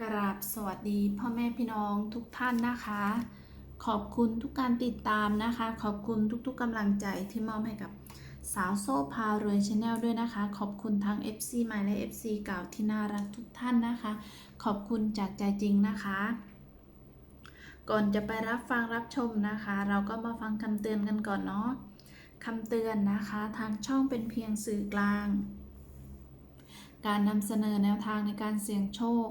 กราบสวัสดี พ่อแม่พี่น้องทุกท่านนะคะ ขอบคุณทุกการติดตามนะคะ ขอบคุณทุกๆกำลังใจที่มอบให้กับสาวโซ่พารวยชาแนลด้วยนะคะ ขอบคุณทั้ง FC ใหม่และ FC เก่าที่น่ารักทุกท่านนะคะ ขอบคุณจากใจจริงนะคะ ก่อนจะไปรับฟังรับชมนะคะ เราก็มาฟังคำเตือนกันก่อนเนาะคำเตือนนะคะทางช่องเป็นเพียงสื่อกลาง การนำเสนอแนวทางในการเสี่ยงโชค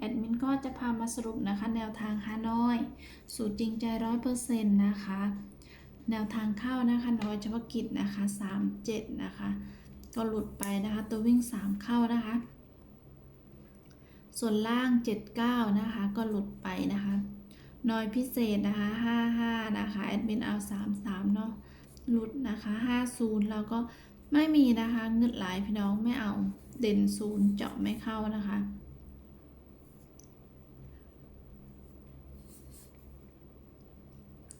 แอดมินก็จะพามาสรุปนะคะ แนวทางฮานอย สูตรจริงใจร้อยเปอร์เซ็นต์นะคะ แนวทางเข้านะคะน้อยเฉพาะกิจนะคะสามเจ็ดนะคะ ก็หลุดไปนะคะ ตัววิ่งสามเข้านะคะ ส่วนล่างเจ็ดเก้านะคะ ก็หลุดไปนะคะน้อยพิเศษนะคะห้าห้านะคะแอดมินเอาสามสามเนาะหลุดนะคะห้าศูนย์แล้วก็ไม่มีนะคะเงินหลายพี่น้องไม่เอาเด่นศูนย์เจาะไม่เข้านะคะ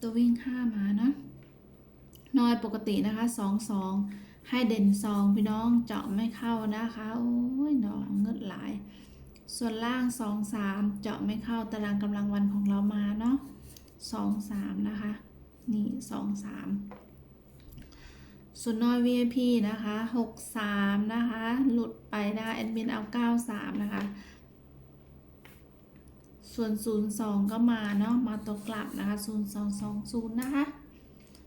ตัววิ่งห้ามาเนาะนอยปกตินะคะสองสองให้เด่นสองพี่น้องเจาะไม่เข้านะคะ โอ้ยน้องเงิดหลาย ส่วนล่างสองสามเจาะไม่เข้าตารางกำลังวันของเรามาเนาะสองสามนะคะ นี่สองสามส่วนน้อย VIP นะคะหกสามนะคะ หลุดไปนะคะแอดมินเอาเก้าสามนะคะ ส่วน 02 ก็มาเนาะมาตัวกลับนะคะ 0220 นะคะ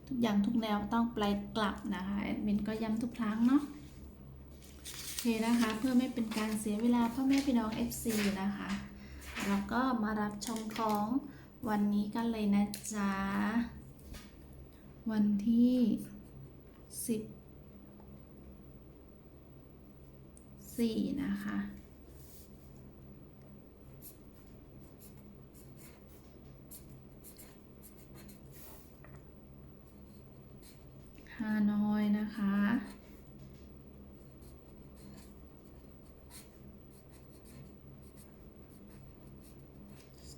ทุกอย่างทุกแนวต้องไปกลับนะคะแอดมินก็ย้ำทุกครั้งเนาะโอเคนะคะเพื่อไม่เป็นการเสียเวลาพ่อแม่พี่น้อง FC นะคะเราก็มารับชมของวันนี้กันเลยนะจ๊ะ วันที่14นะคะ ฮานอยนะคะ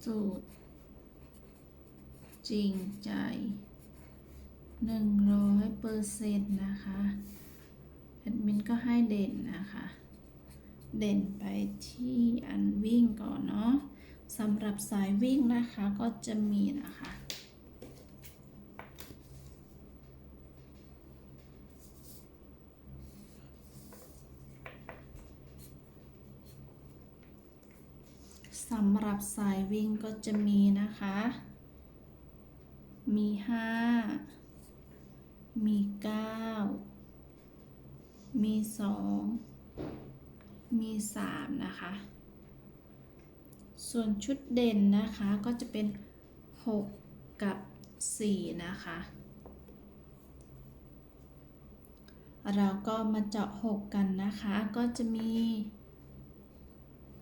สูตร จริงใจหนึ่งร้อยเปอร์เซ็นต์นะคะแอดมินก็ให้เด่นนะคะ เด่นไปที่อันวิ่งก่อนเนาะสำหรับสายวิ่งนะคะก็จะมีนะคะ สำหรับสายวิ่งก็จะมีนะคะ มีห้ามีเก้ามีสองมีสามนะคะ ส่วนชุดเด่นนะคะก็จะเป็นหกกับสี่นะคะ เราก็มาเจาะหกกันนะคะ ก็จะมี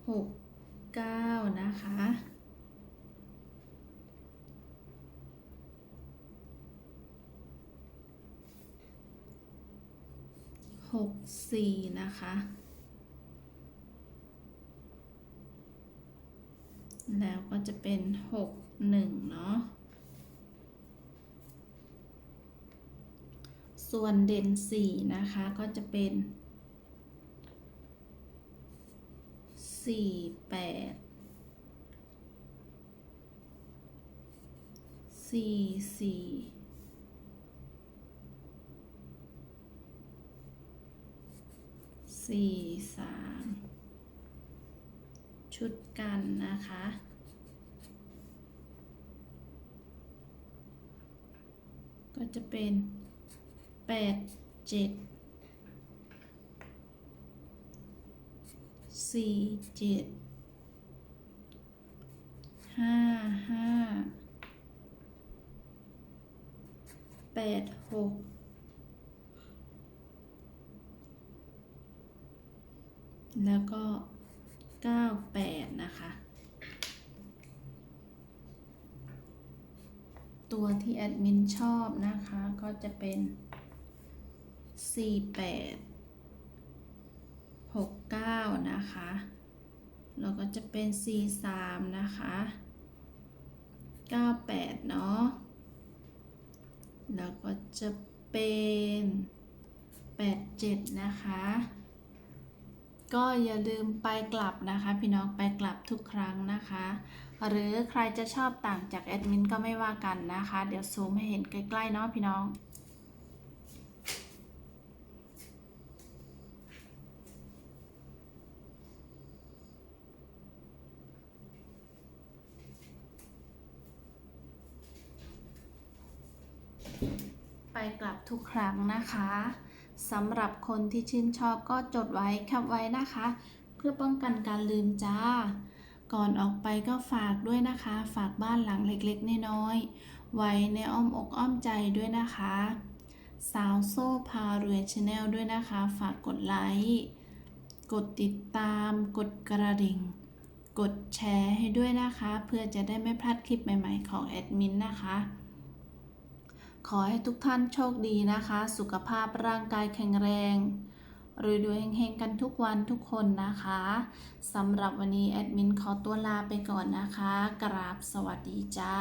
หก 9 นะคะ หกสี่นะคะ แล้วก็จะเป็นหกหนึ่งเนาะ ส่วนเด่นสี่นะคะก็จะเป็น สี่แปดสี่สี่สี่สามชุดกันนะคะ ก็จะเป็นแปดเจ็ด สี่เจ็ดห้าห้าแปดหกแล้วก็เก้าแปดนะคะ ตัวที่แอดมินชอบนะคะก็จะเป็น 48 69 นะคะแล้วก็จะเป็น 43 นะคะ 98 เนาะ แล้วก็จะเป็น87 นะคะ ก็อย่าลืมไปกลับนะคะ พี่น้องไปกลับทุกครั้งนะคะ หรือใครจะชอบต่างจากแอดมินก็ไม่ว่ากันนะคะ เดี๋ยวซูมให้เห็นใกล้ๆเนาะพี่น้อง กลับทุกครั้งนะคะสำหรับคนที่ชื่นชอบก็จดไว้แคปไว้นะคะ เพื่อป้องกันการลืมจ้า ก่อนออกไปก็ฝากด้วยนะคะ ฝากบ้านหลังเล็กๆน้อยๆไว้ในอ้อมอกอ้อมใจด้วยนะคะ สาวโซ่พาเรวยชาแนลด้วยนะคะ ฝากกดไลค์กดติดตาม กดกระดิ่ง กดแชร์ให้ด้วยนะคะ เพื่อจะได้ไม่พลาดคลิปใหม่ ๆ ของแอดมินนะคะ ขอให้ทุกท่านโชคดีนะคะ สุขภาพร่างกายแข็งแรงรวยๆเฮงๆกันทุกวันทุกคนนะคะสำหรับวันนี้แอดมินขอตัวลาไปก่อนนะคะ กราบสวัสดีจ้า